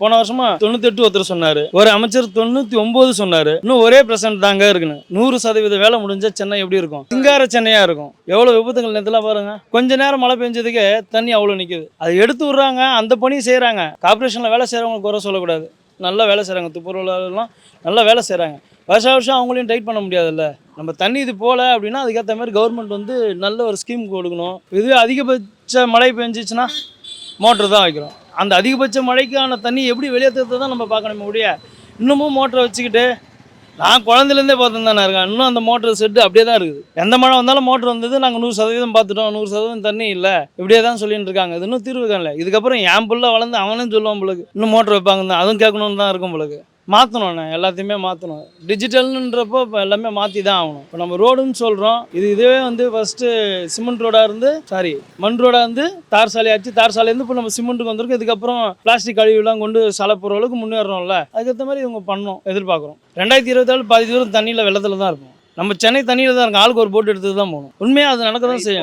போன வருஷமா தொண்ணூத்தி எட்டு ஒருத்தர் சொன்னாரு. ஒரு அமைச்சர் தொண்ணூத்தி ஒன்பது சொன்னாரு. இன்னும் ஒரே பிரசன்ட் தாங்க இருக்குன்னு. நூறு சதவீத வேலை முடிஞ்சா சென்னை எப்படி இருக்கும்? சிங்கார சென்னையா இருக்கும். எவ்வளவு விபத்துகள் நேரத்துல பாருங்க. கொஞ்ச நேரம் மழை பெஞ்சதுக்கே தண்ணி அவ்வளவு நிக்குது. அதை எடுத்து விடுறாங்க அந்த பணியும் செய்கிறாங்க கார்பரேஷன்ல வேலை செய்கிறவங்களுக்கு குறை சொல்லக்கூடாது. நல்லா வேலை செய்கிறாங்க துப்புரவுலாம் நல்லா வேலை செய்கிறாங்க வருஷம் வருஷம் அவங்களையும் டைட் பண்ண முடியாதுல்ல. நம்ம தண்ணி இது போல அப்படின்னா அதுக்கேற்ற மாதிரி கவர்மெண்ட் வந்து நல்ல ஒரு ஸ்கீம் கொடுக்கணும். இதுவே அதிகபட்ச மழை பெஞ்சிச்சுன்னா மோட்ரு தான் வைக்கிறோம். அந்த அதிகபட்ச மழைக்கான தண்ணி எப்படி வெளியேற்றுறது தான் நம்ம பார்க்கணுமே முடிய இன்னமும் மோட்டரை வச்சுக்கிட்டு நான் குழந்தைலேருந்தே பார்த்து தானே இருக்கேன். இன்னும் அந்த மோட்டர் செட்டு அப்படியே தான் இருக்குது. எந்த மழை வந்தாலும் மோட்டர் வந்தது நாங்கள் நூறு சதவீதம் பார்த்துட்டோம். நூறு சதவீதம் தண்ணி இல்லை. இப்படியே தான் சொல்லிட்டு இருக்காங்க. இது இன்னும் தீர்வு இல்லை இதுக்கப்புறம் என் பிள்ளை வளர்ந்து அவனும் சொல்லுவான் பிள்ளைக்கு இன்னும் மோட்டர் வைப்பாங்க தான். அதுவும் கேட்கணும்னு தான் இருக்கும் பிள்ளைக்கு மாற்றணும் எல்லாத்தையுமே மாற்றணும் டிஜிட்டல்ன்றப்போ இப்போ எல்லாமே மாற்றி தான் ஆகணும். இப்போ நம்ம ரோடுன்னு சொல்கிறோம் இது இதுவே வந்து ஃபஸ்ட்டு சிமெண்ட் ரோடாக இருந்து சாரி மண் ரோடாக இருந்து தார் சாலை ஆச்சு. தார் சாலையிலேருந்து இப்போ நம்ம சிமெண்ட்டுக்கு வந்திருக்கோம். இதுக்கப்புறம் பிளாஸ்டிக் கழிவுலாம் கொண்டு சாலை போகிற அளவுக்கு முன்னேறோம்ல அதுக்கேற்ற மாதிரி இவங்க பண்ணோம் எதிர்பார்க்குறோம். ரெண்டாயிரத்தி இருபத்தாலு பாதி தூரம் தண்ணியில் வெள்ளத்தில் தான் இருக்கும் நம்ம சென்னை தண்ணியில் தான் இருக்கும். ஆளுக்கு ஒரு போட்டு எடுத்து தான் போகணும். உண்மையாக அது நடக்க தான் செய்யும்.